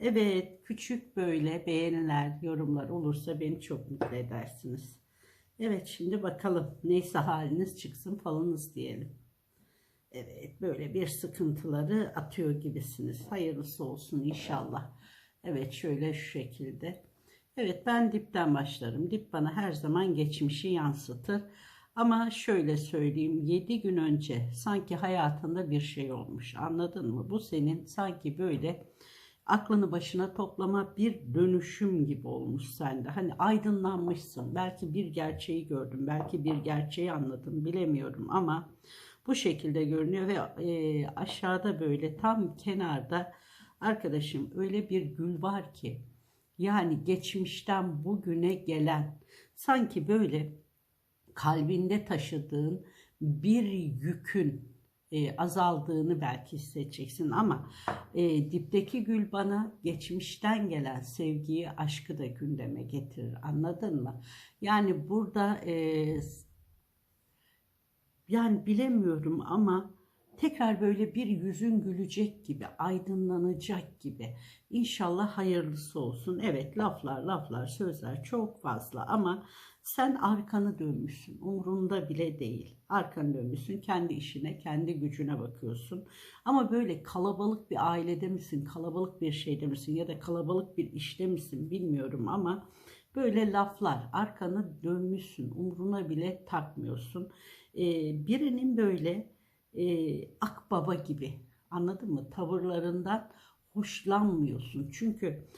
Evet, küçük böyle beğeniler, yorumlar olursa beni çok mutlu edersiniz. Evet, şimdi bakalım neyse haliniz çıksın falınız diyelim. Evet, böyle bir sıkıntıları atıyor gibisiniz. Hayırlısı olsun inşallah. Evet, şöyle şu şekilde. Evet, ben dipten başlarım. Dip bana her zaman geçmişi yansıtır. Ama şöyle söyleyeyim 7 gün önce sanki hayatında bir şey olmuş anladın mı? Bu senin sanki böyle aklını başına toplama bir dönüşüm gibi olmuş sende. Hani aydınlanmışsın. Belki bir gerçeği gördüm, belki bir gerçeği anladım bilemiyorum ama bu şekilde görünüyor ve e, aşağıda böyle tam kenarda arkadaşım öyle bir gül var ki yani geçmişten bugüne gelen sanki böyle kalbinde taşıdığın bir yükün e, azaldığını belki hissedeceksin ama e, dipteki gül bana geçmişten gelen sevgiyi, aşkı da gündeme getirir. Anladın mı? Yani burada e, yani bilemiyorum ama tekrar böyle bir yüzün gülecek gibi, aydınlanacak gibi. İnşallah hayırlısı olsun. Evet laflar laflar sözler çok fazla ama sen arkanı dönmüşsün. Umrunda bile değil. Arkanı dönmüşsün. Kendi işine, kendi gücüne bakıyorsun. Ama böyle kalabalık bir ailede misin? Kalabalık bir şeyde misin? Ya da kalabalık bir işte misin? Bilmiyorum ama böyle laflar. Arkanı dönmüşsün. Umruna bile takmıyorsun. Ee, birinin böyle e, akbaba gibi anladın mı? Tavırlarından hoşlanmıyorsun. Çünkü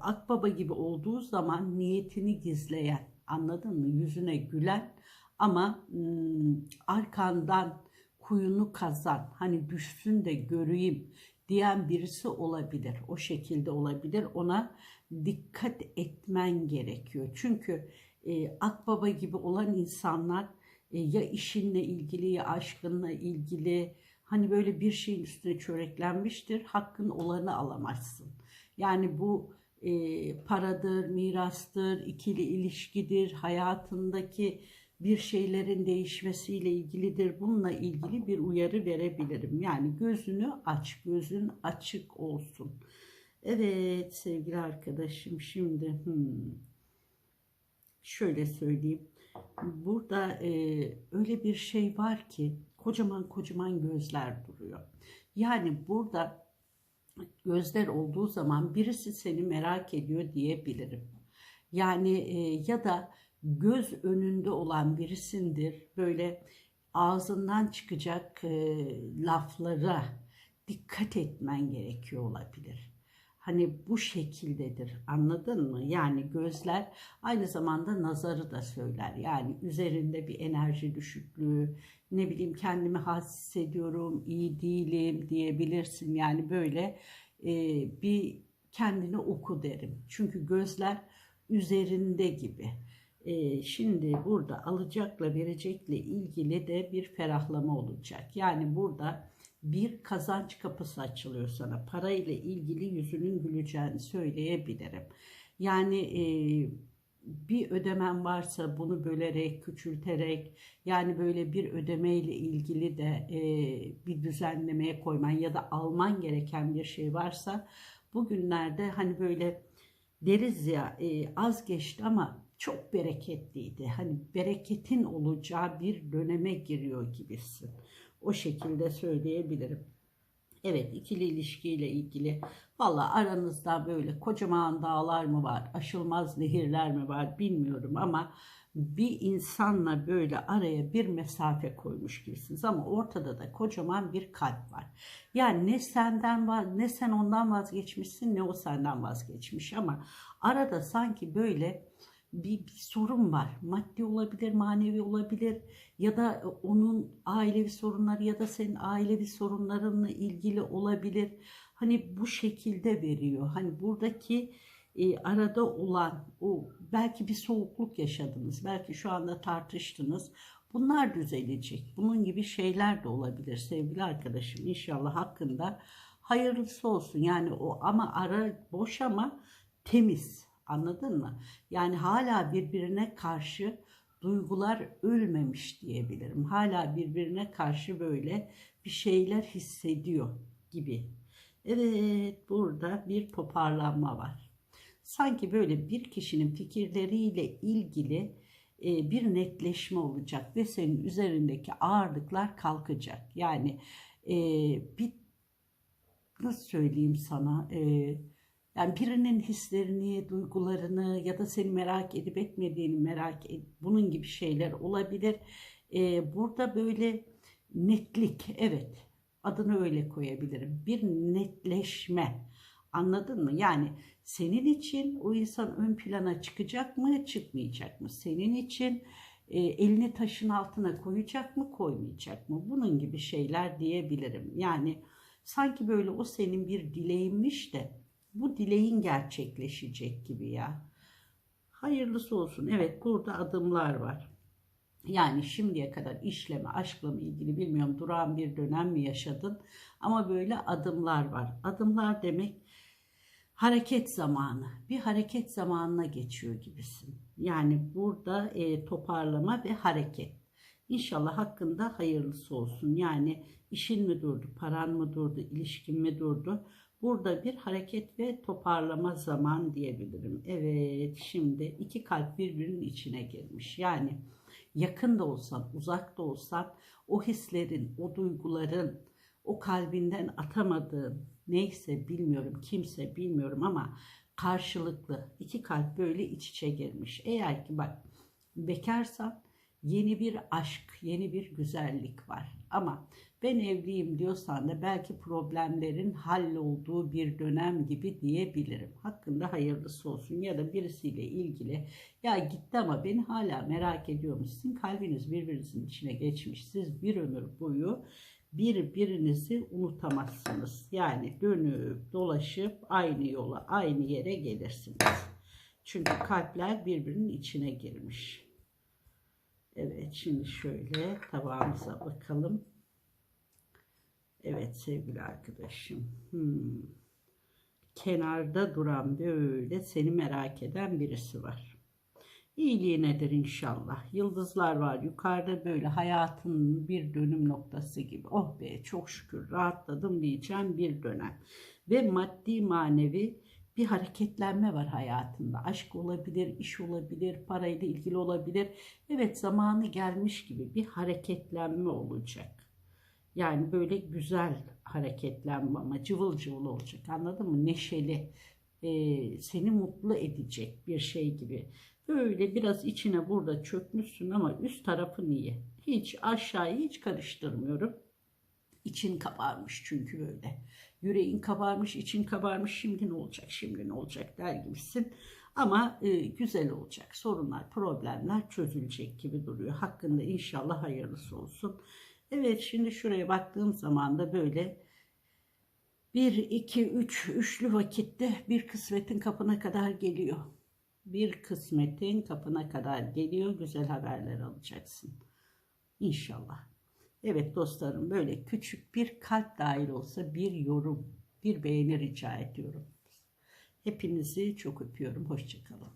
akbaba gibi olduğu zaman niyetini gizleyen Anladın mı? Yüzüne gülen ama ım, arkandan kuyunu kazan, hani düşsün de göreyim diyen birisi olabilir. O şekilde olabilir. Ona dikkat etmen gerekiyor. Çünkü e, akbaba gibi olan insanlar e, ya işinle ilgili ya aşkınla ilgili hani böyle bir şeyin üstüne çöreklenmiştir. Hakkın olanı alamazsın. Yani bu e, paradır, mirastır, ikili ilişkidir, hayatındaki bir şeylerin değişmesiyle ilgilidir. Bununla ilgili bir uyarı verebilirim. Yani gözünü aç, gözün açık olsun. Evet sevgili arkadaşım şimdi hmm, şöyle söyleyeyim. Burada e, öyle bir şey var ki kocaman kocaman gözler duruyor. Yani burada gözler olduğu zaman birisi seni merak ediyor diyebilirim. Yani e, ya da göz önünde olan birisindir. Böyle ağzından çıkacak e, laflara dikkat etmen gerekiyor olabilir. Hani bu şekildedir anladın mı? Yani gözler aynı zamanda nazarı da söyler. Yani üzerinde bir enerji düşüklüğü, ne bileyim kendimi halsiz hissediyorum, iyi değilim diyebilirsin. Yani böyle e, bir kendini oku derim. Çünkü gözler üzerinde gibi. E, şimdi burada alacakla verecekle ilgili de bir ferahlama olacak. Yani burada bir kazanç kapısı açılıyor sana. Para ile ilgili yüzünün güleceğini söyleyebilirim. Yani e, bir ödemen varsa bunu bölerek, küçülterek yani böyle bir ödemeyle ilgili de e, bir düzenlemeye koyman ya da alman gereken bir şey varsa bugünlerde hani böyle deriz ya e, az geçti ama çok bereketliydi. Hani bereketin olacağı bir döneme giriyor gibisin. O şekilde söyleyebilirim. Evet ikili ilişkiyle ilgili valla aranızda böyle kocaman dağlar mı var, aşılmaz nehirler mi var bilmiyorum ama bir insanla böyle araya bir mesafe koymuş gibisiniz ama ortada da kocaman bir kalp var. Yani ne senden var, ne sen ondan vazgeçmişsin ne o senden vazgeçmiş ama arada sanki böyle bir, bir sorun var. Maddi olabilir, manevi olabilir ya da onun ailevi sorunları ya da senin ailevi sorunlarınla ilgili olabilir. hani bu şekilde veriyor. Hani buradaki e, arada olan o belki bir soğukluk yaşadınız. Belki şu anda tartıştınız. Bunlar düzelecek. Bunun gibi şeyler de olabilir sevgili arkadaşım. İnşallah hakkında hayırlısı olsun. Yani o ama ara boş ama temiz. Anladın mı? Yani hala birbirine karşı duygular ölmemiş diyebilirim. Hala birbirine karşı böyle bir şeyler hissediyor gibi. Evet, burada bir toparlanma var. Sanki böyle bir kişinin fikirleriyle ilgili e, bir netleşme olacak ve senin üzerindeki ağırlıklar kalkacak. Yani e, bir nasıl söyleyeyim sana e, yani birinin hislerini, duygularını ya da seni merak edip etmediğini merak et, bunun gibi şeyler olabilir. E, burada böyle netlik, evet adını öyle koyabilirim. Bir netleşme. Anladın mı? Yani senin için o insan ön plana çıkacak mı, çıkmayacak mı? Senin için e, elini taşın altına koyacak mı, koymayacak mı? Bunun gibi şeyler diyebilirim. Yani sanki böyle o senin bir dileğinmiş de bu dileğin gerçekleşecek gibi ya. Hayırlısı olsun. Evet burada adımlar var. Yani şimdiye kadar işleme, aşkla mı ilgili bilmiyorum durağan bir dönem mi yaşadın ama böyle adımlar var. Adımlar demek hareket zamanı. Bir hareket zamanına geçiyor gibisin. Yani burada e, toparlama ve hareket. İnşallah hakkında hayırlısı olsun. Yani işin mi durdu, paran mı durdu, ilişkin mi durdu? Burada bir hareket ve toparlama zaman diyebilirim. Evet şimdi iki kalp birbirinin içine girmiş. Yani yakın da olsan, uzak da olsan o hislerin, o duyguların, o kalbinden atamadığın neyse bilmiyorum, kimse bilmiyorum ama karşılıklı iki kalp böyle iç içe girmiş. Eğer ki bak bekarsan yeni bir aşk, yeni bir güzellik var. Ama ben evliyim diyorsan da belki problemlerin hallolduğu bir dönem gibi diyebilirim. Hakkında hayırlısı olsun ya da birisiyle ilgili ya gitti ama beni hala merak ediyormuşsun. Kalbiniz birbirinizin içine geçmiş. Siz bir ömür boyu birbirinizi unutamazsınız. Yani dönüp dolaşıp aynı yola, aynı yere gelirsiniz. Çünkü kalpler birbirinin içine girmiş. Evet şimdi şöyle tabağımıza bakalım. Evet sevgili arkadaşım. Hmm. Kenarda duran böyle seni merak eden birisi var. İyiliği nedir inşallah. Yıldızlar var yukarıda böyle hayatın bir dönüm noktası gibi. Oh be çok şükür rahatladım diyeceğim bir dönem. Ve maddi manevi bir hareketlenme var hayatında. Aşk olabilir, iş olabilir, parayla ilgili olabilir. Evet zamanı gelmiş gibi bir hareketlenme olacak. Yani böyle güzel hareketlenme ama cıvıl cıvıl olacak anladın mı? Neşeli, e, seni mutlu edecek bir şey gibi. Böyle biraz içine burada çökmüşsün ama üst tarafın iyi. Hiç aşağıyı hiç karıştırmıyorum. İçin kabarmış çünkü böyle. Yüreğin kabarmış, için kabarmış. Şimdi ne olacak, şimdi ne olacak der gibisin. Ama e, güzel olacak. Sorunlar, problemler çözülecek gibi duruyor. Hakkında inşallah hayırlısı olsun. Evet şimdi şuraya baktığım zaman da böyle 1, 2, 3, üçlü vakitte bir kısmetin kapına kadar geliyor. Bir kısmetin kapına kadar geliyor. Güzel haberler alacaksın. İnşallah. Evet dostlarım böyle küçük bir kalp dahil olsa bir yorum, bir beğeni rica ediyorum. Hepinizi çok öpüyorum. Hoşçakalın.